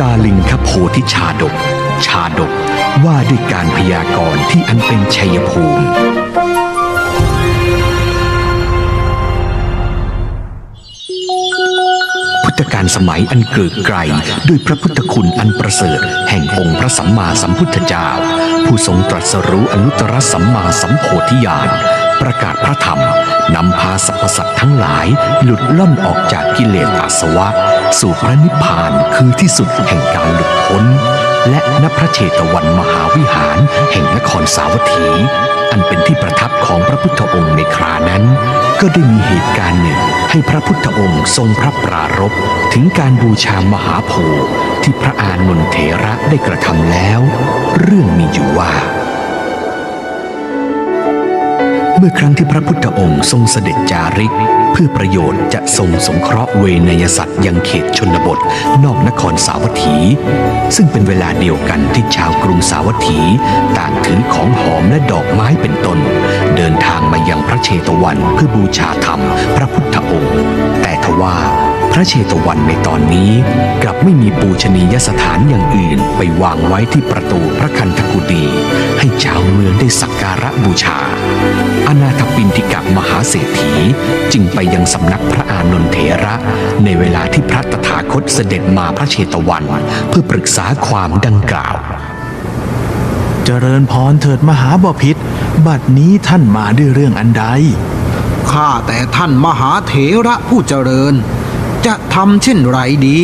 กาลิงคโพธิชาดก ชาดกว่าด้วยการพยากรณ์ที่อันเป็นชัยภูมิ พุทธกาลสมัยอันเกิดไกลด้วยพระพุทธคุณอันประเสริฐ แห่งองค์พระสัมมาสัมพุทธเจ้า ผู้ทรงตรัสรู้อนุตตรสัมมาสัมโพธิญาณ ประกาศพระธรรมนำพาสรรพสัตว์ทั้งหลายหลุดล่อนออกจากกิเลสอาสวะ สู่พระนิพพานคือที่สุดแห่งการหลุดพ้น และณพระเชตวันมหาวิหาร แห่งนครสาวัตถี อันเป็นที่ประทับของพระพุทธองค์ในครานั้น ก็ได้มีเหตุการณ์หนึ่ง ให้พระพุทธองค์ทรงพระปรารภถึงการบูชามหาโพธิ์ที่พระอานนทเถระได้กระทำแล้ว เรื่องมีอยู่ว่า เมื่อครั้งที่พระพุทธองค์ทรงเสด็จจาริก เพื่อประโยชน์จะทรงสงเคราะห์เวนยสัตว์ยังเขตชนบท นอกนครสาวัตถี ซึ่งเป็นเวลาเดียวกันที่ชาวกรุงสาวัตถี ต่างถือของหอมและดอกไม้เป็นต้น เดินทางมายังพระเชตวันเพื่อบูชาธรรมพระพุทธองค์ แต่ทว่า ระเชตวันในตอนนี้กลับไม่มีปูชนียสถานอย่างอื่นไปวางไว้ที่ประตูพระคันธกุฎีให้ชาวเมืองได้สักการะบูชา อนาถปินทิกะมหาเศรษฐีจึงไปยังสำนักพระอานนทเถระในเวลาที่พระตถาคตเสด็จมาพระเชตวัน เพื่อปรึกษาความดังกล่าว เจริญพรเถิดมหาบพิษบัดนี้ท่านมาด้วยเรื่องอันใดข้าแต่ท่านมหาเถระผู้เจริญ จะทำเช่นไรดี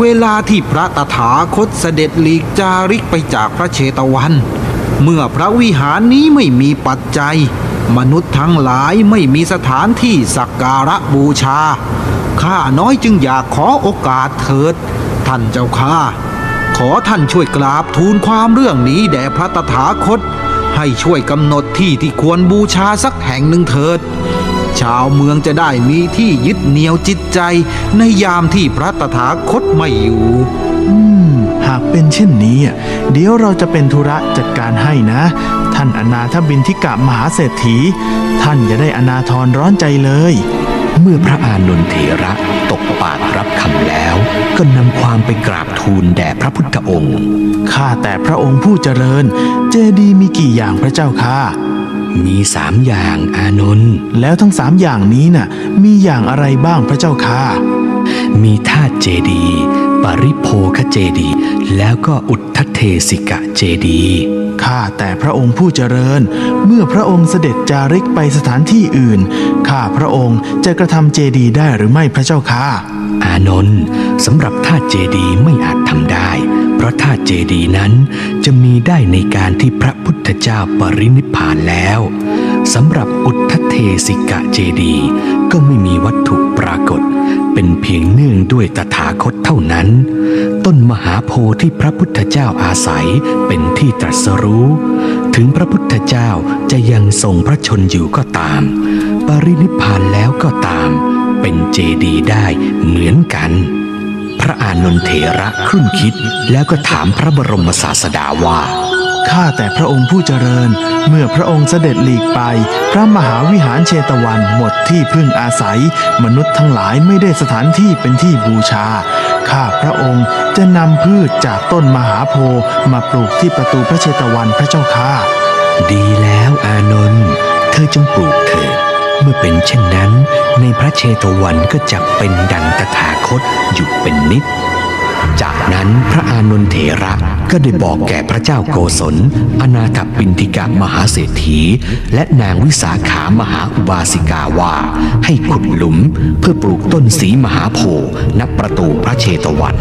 เวลาที่พระตถาคตเสด็จหลีกจาริกไปจากพระเชตวัน เมื่อพระวิหารนี้ไม่มีปัจจัย มนุษย์ทั้งหลายไม่มีสถานที่สักการะบูชา ข้าน้อยจึงอยากขอโอกาสเถิด ท่านเจ้าข้าขอท่านช่วยกราบทูลความเรื่องนี้แด่พระตถาคต ให้ช่วยกำหนดที่ที่ควรบูชาสักแห่งหนึ่งเถิด ชาวเมืองจะได้มีที่ยึดเหนี่ยวจิตใจ ในยามที่พระตถาคตไม่อยู่อืมหากเป็นเช่นนี้อะเดี๋ยวเราจะเป็นธุระจัดการให้นะ ท่านอนาถบินทิกะมหาเศรษฐี ท่านอย่าได้อนาทรร้อนใจเลย เมื่อพระอานนทเถระตกปากรับคำแล้ว ก็นำความไปกราบทูลแด่พระพุทธองค์ ข้าแต่พระองค์ผู้เจริญ เจดีย์มีกี่อย่างพระเจ้าค่ะ มีสามอย่างอานนท์แล้วทั้งสามอย่างนี้น่ะ มีอย่างอะไรบ้างพระเจ้าค่ะ มีธาตุเจดีย์ปริโภคเจดีย์แล้วก็อุทธเทสิกะเจดีย์ข้าแต่พระองค์ผู้เจริญ เมื่อพระองค์เสด็จจาริกไปสถานที่อื่น ข้าพระองค์จะกระทำเจดีย์ได้หรือไม่พระเจ้าค่ะ อานนท์สำหรับธาตุเจดีย์ไม่อาจทำได้เพราะธาตุเจดีนั้นจะมีได้ในการที่พระพุทธเจ้าปรินิพพานแล้วสำหรับอุทธเทสิกะเจดีก็ไม่มีวัตถุปรากฏ เป็นเพียงเนื่องด้วยตถาคตเท่านั้น ต้นมหาโพธิ์ที่พระพุทธเจ้าอาศัยเป็นที่ตรัสรู้ ถึงพระพุทธเจ้าจะยังทรงพระชนอยู่ก็ตาม ปรินิพพานแล้วก็ตาม เป็นเจดีได้เหมือนกัน พระอานนทเถระครุ่นคิดแล้วก็ถามพระบรมศาสดาว่า ข้าแต่พระองค์ผู้เจริญ เมื่อพระองค์เสด็จหลีกไป พระมหาวิหารเชตวันหมดที่พึ่งอาศัย มนุษย์ทั้งหลายไม่ได้สถานที่เป็นที่บูชา ข้าพระองค์จะนำพืชจากต้นมหาโพธิ์มาปลูกที่ประตูพระเชตวันพระเจ้าค่ะ ดีแล้วอานนท์เธอจงปลูกเถิด เมื่อเป็นเช่นนั้น ในพระเชตวันก็จะเป็นดังตถาคตอยู่เป็นนิด จากนั้นพระอานนทเถระ ก็ได้บอกแก่พระเจ้าโกศล อนาถปินทิกะมหาเศรษฐี และนางวิสาขามหาอุบาสิกาว่า ให้ขุดหลุมเพื่อปลูกต้นสีมหาโพธิ์ณประตูพระเชตวัน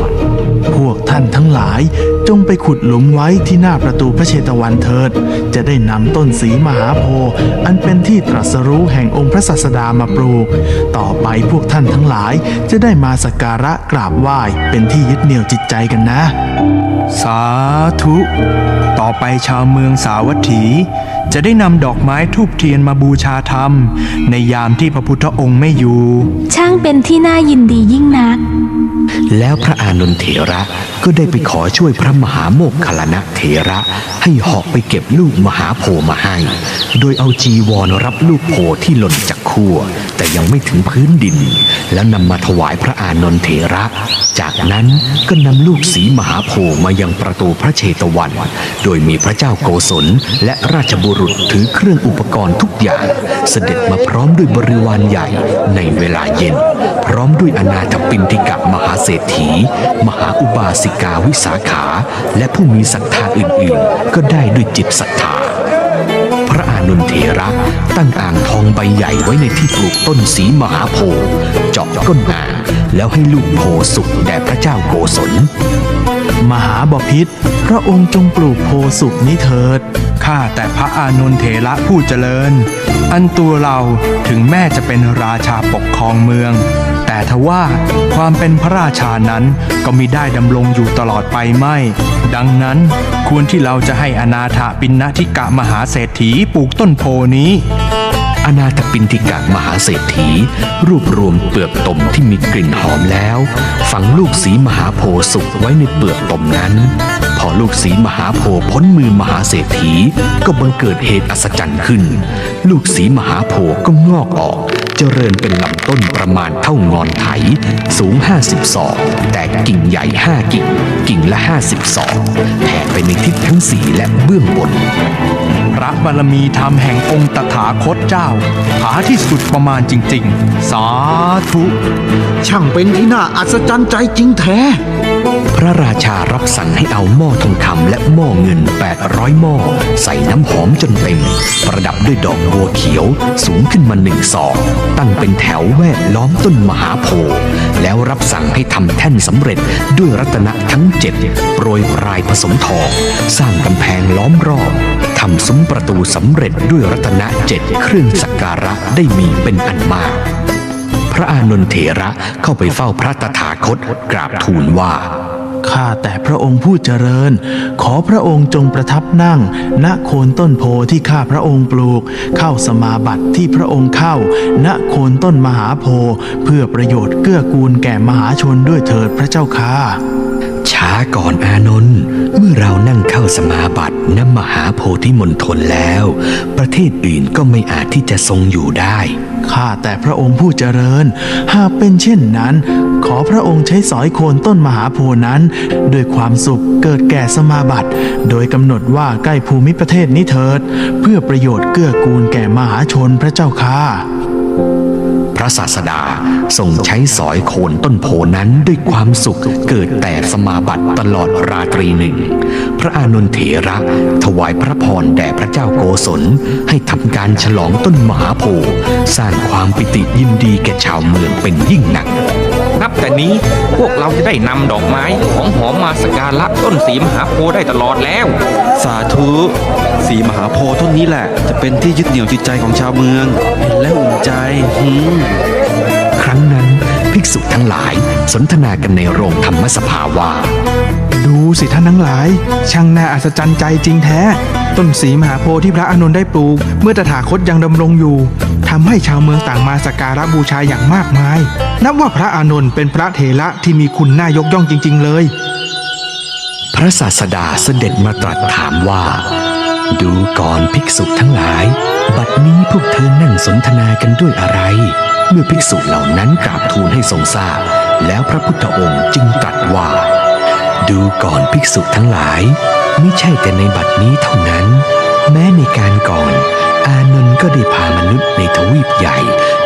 พวกท่านทั้งหลายจงไปขุดหลุมไว้ที่หน้าประตูพระเชตวันเถิด จะได้นำต้นสีมหาโพธิ์อันเป็นที่ตรัสรู้แห่งองค์พระศาสดามาปลูก ต่อไปพวกท่านทั้งหลายจะได้มาสักการะกราบไหว้เป็นที่ยึดเหนี่ยวจิตใจกันนะ สาธุ ต่อไปชาวเมืองสาวัตถี จะได้นำดอกไม้ทูบเทียนมาบูชาธรรม ในยามที่พระพุทธองค์ไม่อยู่ ช่างเป็นที่น่ายินดียิ่งนัก แล้วพระอานนทเถระก็ได้ไปขอช่วยพระมหาโมกขลานะเถระ ให้เหาะไปเก็บลูกมหาโพธิ์มาให้ โดยเอาจีวรรับลูกโพธิ์ที่หล่นจากขั้วแต่ยังไม่ถึงพื้นดิน แล้วนำมาถวายพระอานนทเถระ จากนั้นก็นำลูกสีมหาโพธิ์มายังประตูพระเชตวัน โดยมีพระเจ้าโกศลและราชบุรุษถือเครื่องอุปกรณ์ทุกอย่าง เสด็จมาพร้อมด้วยบริวารใหญ่ในเวลาเย็น พร้อมด้วยอนาถปินทิกะมหาเศรษฐี มหาอุบาสิกาวิสาขา และผู้มีศรัทธาอื่นๆ ก็ได้ด้วยจิตศรัทธาพระอานนเถระตั้งอ่างทองใบใหญ่ไว้ในที่ปลูกต้นสีมหาโพเจาะก้นอ่างแล้วให้ลูกโพสุกแด่พระเจ้าโกศล มหาบพิษพระองค์จงปลูกโพสุกนี้เถิด ข้าแต่พระอานนทเถระผู้เจริญ อันตัวเราถึงแม้จะเป็นราชาปกครองเมือง แต่ทว่าความเป็นพระราชานั้นก็มิได้ดำรงอยู่ตลอดไปไม่ ดังนั้นควรที่เราจะให้อนาถปินนทิกะมหาเศรษฐีปลูกต้นโพนี้ อนาถปินติกะมหาเศรษฐี รวบรวมเปลือกตมที่มีกลิ่นหอมแล้ว ฝังลูกสีมหาโพสุกไว้ในเปลือกตมนั้น พอลูกสีมหาโพพ้นมือมหาเศรษฐี ก็บังเกิดเหตุอัศจรรย์ขึ้น ลูกสีมหาโพก็งอกออกเจริญเป็นลำต้นประมาณเท่างอนไถ สูง 50ศอก แต่กิ่งใหญ่ 5 กิ่ง กิ่งละ50ศอกแผ่ไปในทิศทั้งสี่และเบื้องบน พระบารมีธรรมแห่งองค์ตถาคตเจ้า หาที่สุดประมาณจริง ๆ สาธุ ช่างเป็นที่น่าอัศจรรย์ใจจริงแท้พระราชารับสั่งให้เอาหม้อทองคำและหม้อเงิน 800 หม้อ ใส่น้ำหอมจนเต็ม ประดับด้วยดอกบัวเขียวสูงขึ้นมาหนึ่งศอก ตั้งเป็นแถวแวดล้อมต้นมหาโพธิ์แล้วรับสั่งให้ทำแท่นสำเร็จด้วยรัตนะทั้งเจ็ดโปรยปลายผสมทอง สร้างกำแพงล้อมรอบทำซุ้มประตูสำเร็จด้วยรัตนะเจ็ดเครื่องสักการะได้มีเป็นอันมาก พระอานนทเถระเข้าไปเฝ้าพระตถาคตกราบทูลว่าข้าแต่พระองค์ผู้เจริญ ขอพระองค์จงประทับนั่ง ณโคนต้นโพที่ข้าพระองค์ปลูก เข้าสมาบัติที่พระองค์เข้า ณโคนต้นมหาโพเพื่อประโยชน์เกื้อกูลแก่มหาชนด้วยเถิดพระเจ้าค่ะ ช้าก่อนอานนท์เมื่อเรานั่งเข้าสมาบัติณมหาโพธิมณฑลแล้ว ประเทศอื่นก็ไม่อาจที่จะทรงอยู่ได้ ข้าแต่พระองค์ผู้เจริญ หากเป็นเช่นนั้น ขอพระองค์ใช้สอยโคนต้นมหาโพนั้น ด้วยความสุขเกิดแก่สมาบัติ โดยกำหนดว่าใกล้ภูมิประเทศนี้เถิด เพื่อประโยชน์เกื้อกูลแก่มหาชนพระเจ้าค่ะ ระศาสดาทรงใช้สอยโคนต้นโพนั้นด้วยความสุขเกิดแต่สมาบัติตลอดราตรีหนึ่ง พระอานนทเถระถวายพระพรแด่พระเจ้าโกศลให้ทำการฉลองต้นมหาโพธิ์สร้างความปิติยินดีแก่ชาวเมืองเป็นยิ่งหนักนับแต่นี้พวกเราจะได้นำดอกไม้ของหอมมาสกการะต้นสีมหาโพธิ์ได้ตลอดแล้ว สาธุสีมหาโพธิ์ต้นนี้แหละ จะเป็นที่ยึดเหนี่ยวจิตใจของชาวเมืองเห็นแล้วอุ่น ใจหืมครั้งนั้นภิกษุทั้งหลายสนทนากันในโรงธรรมสภาว่า ดูสิท่านทั้งหลาย ช่างน่าอัศจรรย์ใจจริงแท้ ต้นสีมหาโพธิ์ที่พระอานนท์ได้ปลูก เมื่อตถาคตยังดำรงอยู่ทำให้ชาวเมืองต่างมาสักการะบูชาอย่างมากมาย นับว่าพระอานนท์เป็นพระเถระที่มีคุณน่ายกย่องจริง ๆ เลย พระศาสดาเสด็จมาตรัสถามว่า ดูก่อนภิกษุทั้งหลาย บัดนี้พวกเธอนั่งสนทนากันด้วยอะไร เมื่อภิกษุเหล่านั้นกราบทูลให้ทรงทราบ แล้วพระพุทธองค์จึงตรัสว่า ดูก่อนภิกษุทั้งหลายไม่ใช่แต่ในบัดนี้เท่านั้น แม้ในการก่อน อานนท์ก็ได้พามนุษย์ในทวีปใหญ่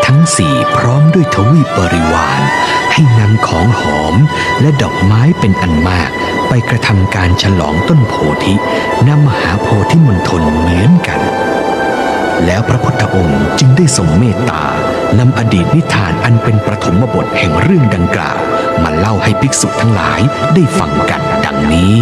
ทั้งสี่พร้อมด้วยทวีปบริวาร ให้นำของหอมและดอกไม้เป็นอันมาก ไปกระทำการฉลองต้นโพธิณมหาโพธิมณฑลเหมือนกัน แล้วพระพุทธองค์จึงได้ทรงเมตตานำอดีตนิทานอันเป็นประถมบทแห่งเรื่องดังกล่าว มาเล่าให้ภิกษุทั้งหลายได้ฟังกันดังนี้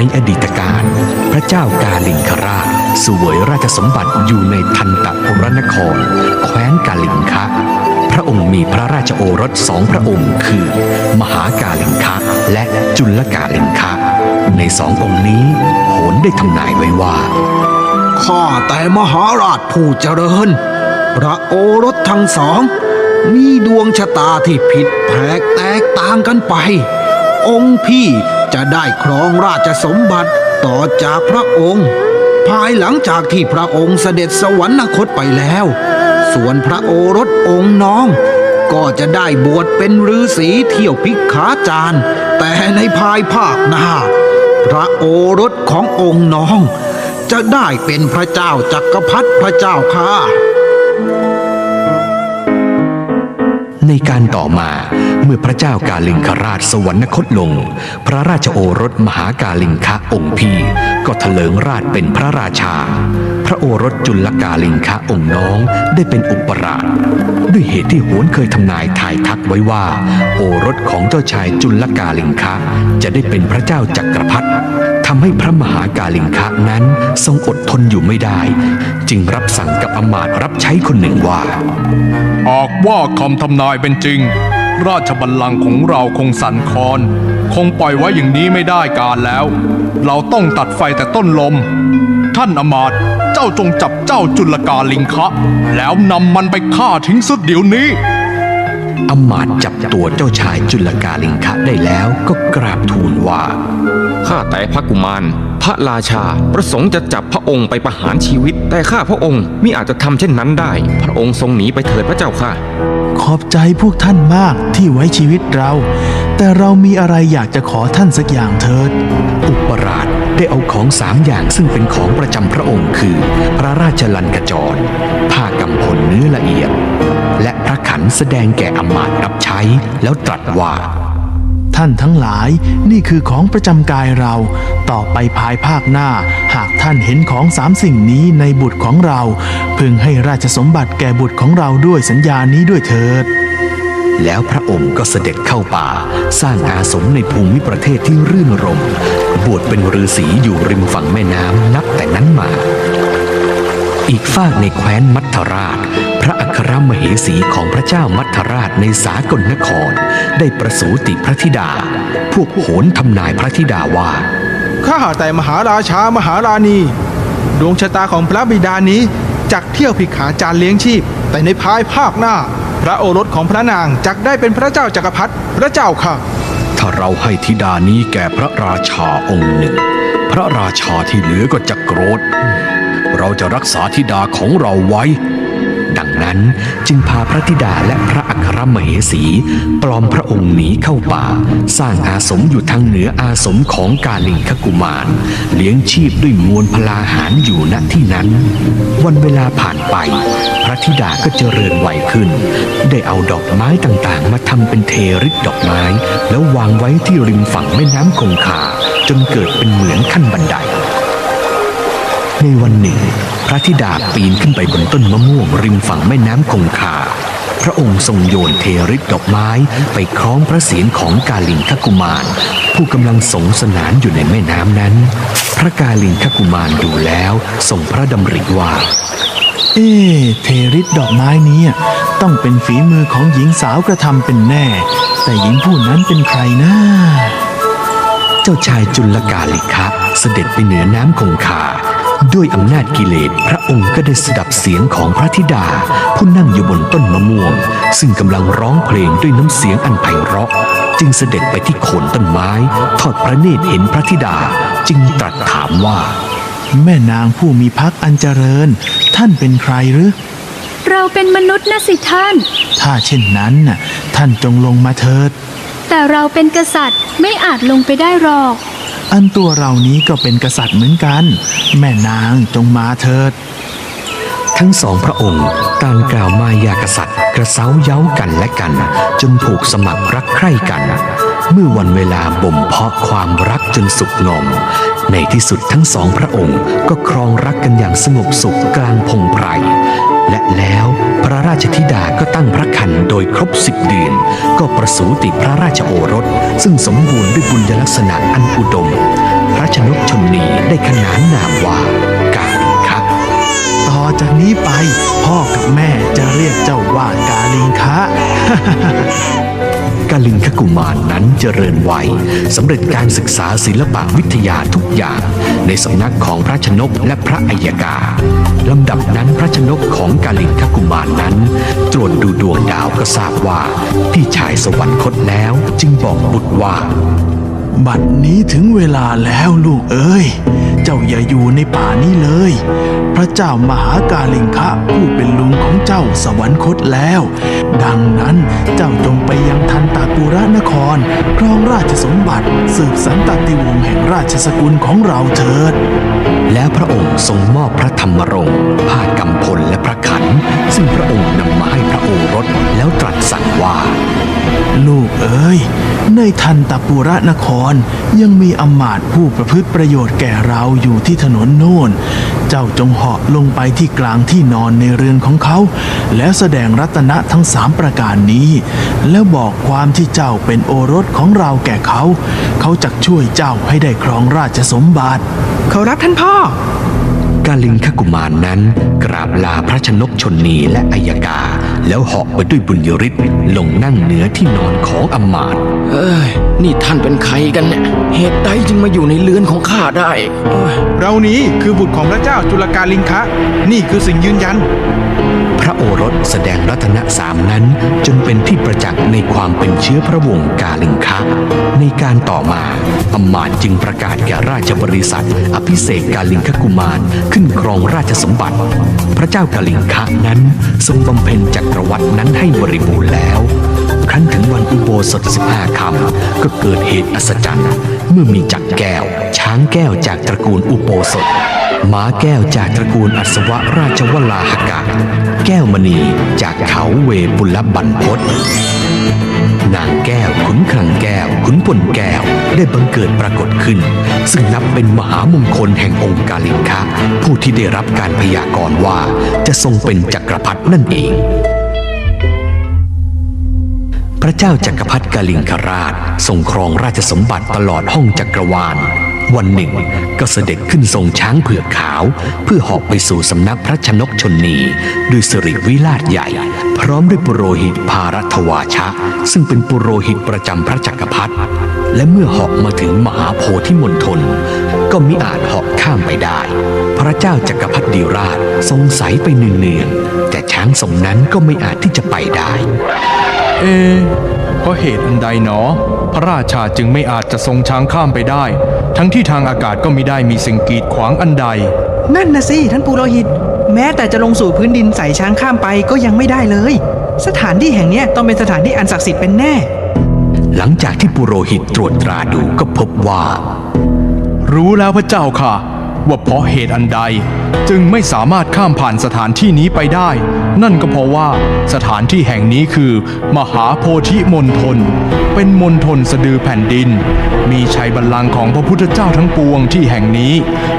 ในอดีตการ พระเจ้ากาลิงคราชสวยราชสมบัติอยู่ในทันตปุรนคร แคว้นกาลิงคะพระระองค์มีพระราชโอรสสองพระองค์คือ มหากาลิงคะและจุลกาลิงคะในสององค์นี้โหนได้ทำนายไว้ว่าข้าแต่มหาราชผู้เจริญ พระโอรสทั้งสอง มีดวงชะตาที่ผิดแผกแตกต่างกันไป องค์พี่ จะได้ครองราชสมบัติต่อจากพระองค์ ภายหลังจากที่พระองค์เสด็จสวรรคตไปแล้ว ส่วนพระโอรสองค์น้อง ก็จะได้บวชเป็นฤาษีเที่ยวพิกขาจารย์แต่ในภายภาคหน้า พระโอรสขององค์น้อง จะได้เป็นพระเจ้าจักรพรรดิพระเจ้าค่ะ ในการต่อมาเมื่อพระเจ้ากาลิงคราชสวรรคตลง พระราชโอรสมหากาลิงคะองค์พี่ ก็เถลิงราชเป็นพระราชา พระโอรสจุลกาลิงคะองค์น้องได้เป็นอุปราชด้วยเหตุที่โหนเคยทำนายทายทักไว้ว่า โอรสของเจ้าชายจุลกาลิงคะ จะได้เป็นพระเจ้าจักรพรรดิ ทำให้พระมหากาลิงคะนั้นทรงอดทนอยู่ไม่ได้ จึงรับสั่งกับอมาตย์รับใช้คนหนึ่งว่าหากว่าคำทำนายเป็นจริง ราชบัลลังก์ของเราคงสั่นคลอน คงปล่อยไว้อย่างนี้ไม่ได้การแล้ว เราต้องตัดไฟแต่ต้นลม ท่านอมาตย์เจ้าจงจับเจ้าจุลกาลิงคะ แล้วนำมันไปฆ่าทิ้งสุดเดี๋ยวนี้ อำมาตย์จับตัวเจ้าชายจุลกาลิงคะได้แล้วก็กราบทูลว่า ข้าแต่พระกุมาร พระราชาประสงค์จะจับพระองค์ไปประหารชีวิต แต่ข้าพระองค์มิอาจจะทำเช่นนั้นได้ พระองค์ทรงหนีไปเถิดพระเจ้าค่ะ ขอบใจพวกท่านมากที่ไว้ชีวิตเรา แต่เรามีอะไรอยากจะขอท่านสักอย่างเถิด อุปราชได้เอาของสามอย่างซึ่งเป็นของประจำพระองค์คือ พระราชลันกจรผ้ากำพลเนื้อละเอียด และพระขันแสดงแก่อำมาตย์รับใช้ แล้วตรัสว่า ท่านทั้งหลายนี่คือของประจำกายเรา ต่อไปภายภาคหน้า หากท่านเห็นของสามสิ่งนี้ในบุตรของเรา พึงให้ราชสมบัติแก่บุตรของเราด้วยสัญญานี้ด้วยเถิดแล้วพระองค์ก็เสด็จเข้าป่า สร้างอาสมในภูมิประเทศที่รื่นรม บวชเป็นฤาษีอยู่ริมฝั่งแม่น้ำนับแต่นั้นมา อีกฝากในแคว้นมัทราชพ ระอัครมเหสีของพระเจ้ามัทราชในสากลนคร ได้ประสูติพระธิดา พวกโหนทำนายพระธิดาว่า ข้าแต่มหาราชามหาราณี ดวงชะตาของพระบิดานี้จักเที่ยวผิกขาจารเลี้ยงชีพ แต่ในภายภาคหน้า พระโอรสของพระนางจักได้เป็นพระเจ้าจักรพรรดิพระเจ้าค่ะ ถ้าเราให้ธิดานี้แก่พระราชาองค์หนึ่ง พระราชาที่เหลือก็จะโกรธ เราจะรักษาธิดาของเราไว้ดัง นั้นจึงพาพระธิดาและพระอัครมเหสีปลอมพระองค์หนีเข้าป่า สร้างอาสมอยู่ทางเหนืออาสมของกาลิงคกุมาร เลี้ยงชีพด้วยมวลพลาหารอยู่ณที่นั้น วันเวลาผ่านไป พระธิดาก็เจริญวัยขึ้น ได้เอาดอกไม้ต่างๆ มาทำเป็นเทริดดอกไม้ แล้ววางไว้ที่ริมฝั่งแม่น้ำคงคาจนเกิดเป็นเหมือนขั้นบันได ในวันหนึ่ง พระธิดาปีนขึ้นไปบนต้นมะม่วงริมฝั่งแม่น้ำคงคา พระองค์ทรงโยนเทริดดอกไม้ไปคล้องพระเศียรของกาลิงคกุมาร ผู้กำลังสงสนานอยู่ในแม่น้ำนั้น พระกาลิงคกุมารดูแล้วทรงพระดำริว่า เอ๊ะเทริสดอกไม้นี้ต้องเป็นฝีมือของหญิงสาวกระทำเป็นแน่ แต่หญิงผู้นั้นเป็นใครนะเจ้าชายจุลกาลิคะเสด็จไปเหนือน้ำคงคา ด้วยอำนาจกิเลสพระองค์ก็ได้สดับเสียงของพระธิดา ผู้นั่งอยู่บนต้นมะม่วง ซึ่งกำลังร้องเพลงด้วยน้ำเสียงอันไพเราะ จึงเสด็จไปที่โคนต้นไม้ ทอดพระเนตรเห็นพระธิดาจึงตรัสถามว่า แม่นางผู้มีพักอันเจริญ ท่านเป็นใครหรือเราเป็นมนุษย์นะสิท่าน ถ้าเช่นนั้นน่ะท่านจงลงมาเถิด แต่เราเป็นกษัตริย์ไม่อาจลงไปได้หรอก อันตัวเรานี้ก็เป็นกษัตริย์เหมือนกัน แม่นางจงมาเถิด ทั้งสองพระองค์ต่างกล่าวมายากษัตริย์ กระเซ้าเย้ากันและกัน จนผูกสมัครรักใคร่กัน เมื่อวันเวลาบ่มเพาะความรักจนสุกงอม ในที่สุดทั้งสองพระองค์ก็ครองรักกันอย่างสงบสุขกลางพงไพรและแล้วพระราชธิดาก็ตั้งพระคันโดยครบสิบเดือน ก็ประสูติพระราชโอรส ซึ่งสมบูรณ์ด้วยบุญลักษณะอันอุดม พระชนกชนนีได้ขนานนามว่า จากนี้ไป พ่อกับแม่จะเรียกเจ้าว่ากาลิงคะกาลิงคกุมารนั้นเจริญวัยสำเร็จการศึกษาศิลปะวิทยาทุกอย่าง ในสำนักของพระชนกและพระอัยกาลำดับนั้นพระชนกของกาลิงคกุมารนั้น ตรวจดูดวงดาวก็ทราบว่าพี่ชายสวรรคตแล้วจึงบอกบุตรว่า บัดนี้ถึงเวลาแล้วลูกเอ้ย เจ้าอย่าอยู่ในป่านี้เลย พระเจ้ามหากาลิงคะผู้เป็นลุงของเจ้าสวรรคตแล้ว ดังนั้นเจ้าจงไปยังทันตาปุระนคร ครองราชสมบัติ สืบสันตติวงศ์แห่งราชสกุลของเราเถิด แล้วพระองค์ทรงมอบพระธรรมรงค์ผ้ากำพลและพระขันซึ่งพระ สั่งว่า ลูกเอ้ยในทันตปุระนครยังมีอมาตผู้ประพฤติประโยชน์แก่เราอยู่ที่ถนนโน่น เจ้าจงเหาะลงไปที่กลางที่นอนในเรือนของเขา แล้วแสดงรัตนะทั้งสามประการนี้ แล้วบอกความที่เจ้าเป็นโอรสของเราแก่เขา เขาจะช่วยเจ้าให้ได้ครองราชสมบัติ เขารับท่านพ่อ กาลิงคกุมารนั้น กราบลาพระชนกชนนีและอัยกา แล้วเหาะไปด้วยบุญยริศลงนั่งเหนือที่นอนของอำมาตย์เอ้ย นี่ท่านเป็นใครกันเนี่ย เหตุใดจึงมาอยู่ในเรือนของข้าได้เอ้ยเรานี้คือบุตรของพระเจ้าจุลกาลิงคะ นี่คือสิ่งยืนยันพ ระโอรสแสดงรัตนสามนั้น จนเป็นที่ประจักษ์ในความเป็นเชื้อพระวงศ์กาลิงคะ ในการต่อมาอำมาตย์จึงประกาศแก่ราชบริษัท อภิเษกกาลิงคกุมารขึ้นครองราชสมบัติ พระเจ้ากาลิงคะนั้นทรงบำเพ็ญจักรวรรดินั้นให้บริบูรณ์แล้วครั้นถึงวันอุโบสถสิบห้าคำก็เกิดเหตุอัศจรรย์ เมื่อมีจักรแก้ว ช้างแก้วจากตระกูลอุโบสถ ม้าแก้วจากตระกูลอัศวราชวลาหกะ แก้วมณีจากเขาเวปุลบันพศนางแก้วขุนคลังแก้วขุนพลแก้วได้บังเกิดปรากฏขึ้น ซึ่งนับเป็นมหามงคลแห่งองค์กาลิงคะ ผู้ที่ได้รับการพยากรณ์ว่าจะทรงเป็นจักรพรรดินั่นเองพระเจ้าจักรพรรดิกาลิงคราชทรงครองราชสมบัติตลอดห้องจักรวาล วันหนึ่งก็เสด็จขึ้นทรงช้างเผือกขาว เพื่อหาะไปสู่สำนักพระชนกชนนีด้วยสิริวิราชใหญ่ พร้อมด้วยปุโรหิตภารัตวาชะ ซึ่งเป็นปุโรหิตประจำพระจักรพรรดิและเมื่อหาะมาถึงมหาโพธิมณฑลก็มิอาจหาะข้ามไปได้ พระเจ้าจักรพรรดิราชสงสัยไปเนืองๆแต่ช้างทรงนั้นก็ไม่อาจที่จะไปได้ เอ เพราะเหตุอันใดหนอ พระราชาจึงไม่อาจจะทรงช้างข้ามไปได้ ทั้งที่ทางอากาศก็มิได้มีสิ่งกีดขวางอันใด นั่นนะสิท่านปุโรหิต แม้แต่จะลงสู่พื้นดินใส่ช้างข้ามไปก็ยังไม่ได้เลย สถานที่แห่งเนี้ยต้องเป็นสถานที่อันศักดิ์สิทธิ์เป็นแน่ หลังจากที่ปุโรหิตตรวจตราดูก็พบว่า รู้แล้วพระเจ้าค่ะ ว่าเพราะเหตุอันใดจึงไม่สามารถข้ามผ่านสถานที่นี้ไปได้ นั่นก็เพราะว่าสถานที่แห่งนี้คือ มหาโพธิมณฑลเป็นมณฑลสะดือแผ่นดิน มีชัยบัลลังก์ของพระพุทธเจ้าทั้งปวงที่แห่งนี้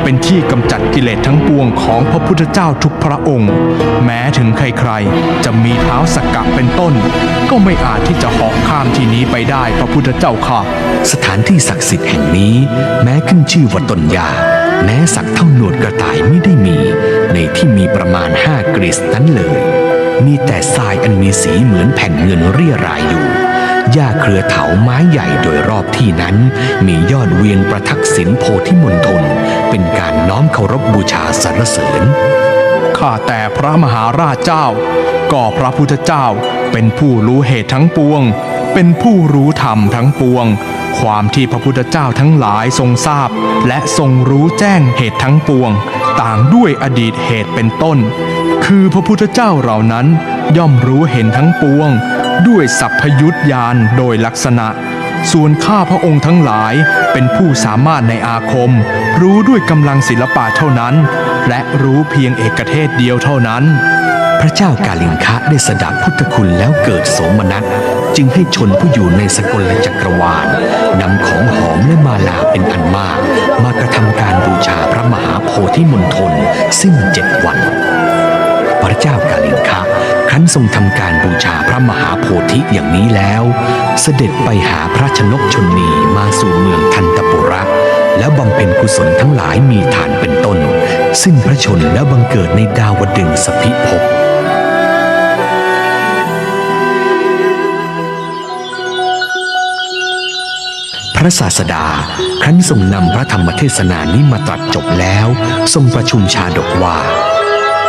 เป็นที่กำจัดกิเลสทั้งปวงของพระพุทธเจ้าทุกพระองค์ แม้ถึงใครๆ จะมีเท้าสักกะเป็นต้น ก็ไม่อาจที่จะเหาะข้ามที่นี้ไปได้พระพุทธเจ้าค่ะ สถานที่ศักดิ์สิทธิ์แห่งนี้ แม้ขึ้นชื่อว่าตนยาแม้สักเท่าหนวดกระต่ายไม่ได้มี ในที่มีประมาณห้ากริสนั้นเลย มีแต่ทรายอันมีสีเหมือนแผ่นเงินเรียรายอยู่ หญ้าเครือเถาไม้ใหญ่โดยรอบที่นั้น มียอดเวียนประทักษิณโพธิมณฑลเป็นการน้อมเคารพบูชาสรรเสริญ ข้าแต่พระมหาราชเจ้า ก็พระพุทธเจ้าเป็นผู้รู้เหตุทั้งปวง เป็นผู้รู้ธรรมทั้งปวง ความที่พระพุทธเจ้าทั้งหลายทรงทราบ และทรงรู้แจ้งเหตุทั้งปวง ต่างด้วยอดีตเหตุเป็นต้น คือพระพุทธเจ้าเหล่านั้นย่อมรู้เห็นทั้งปวง ด้วยสัพพยุตยานโดยลักษณะ ส่วนข้าพระองค์ทั้งหลายเป็นผู้สามารถในอาคม รู้ด้วยกำลังศิลปะเท่านั้น และรู้เพียงเอกเทศเดียวเท่านั้น พระเจ้ากาลิงคะได้สดับพุทธคุณแล้วเกิดสมนัส จึงให้ชนผู้อยู่ในสกลจักรวาลนำของหอมและมาลาเป็นอันมาก มากระทำการบูชาพระมหาโพธิมณฑลสิ้นเจ็ดวัน พระเจ้ากาลิงคะครั้นทรงทำการบูชาพระมหาโพธิอย่างนี้แล้ว เสด็จไปหาพระชนกชนนีมาสู่เมืองทันตปุระแล้วบำเพ็ญกุศลทั้งหลายมีฐานเป็นต้น ซึ่งพระชนแล้วบังเกิดในดาวดึงสพิภพ พระศาสดา ครั้นทรงนำพระธรรมเทศนานี้มาตรัสจบแล้ว ทรงประชุมชาดกว่า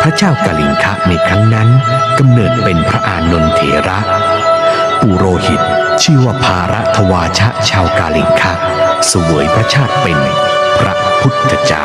พระเจ้ากาลิงคะในครั้งนั้นกำเนิดเป็นพระอานนท์เถระ ปุโรหิต ชื่อว่าภาระทวาชะชาวกาลิงคะสวยพระชาติเป็นพระพุทธเจ้า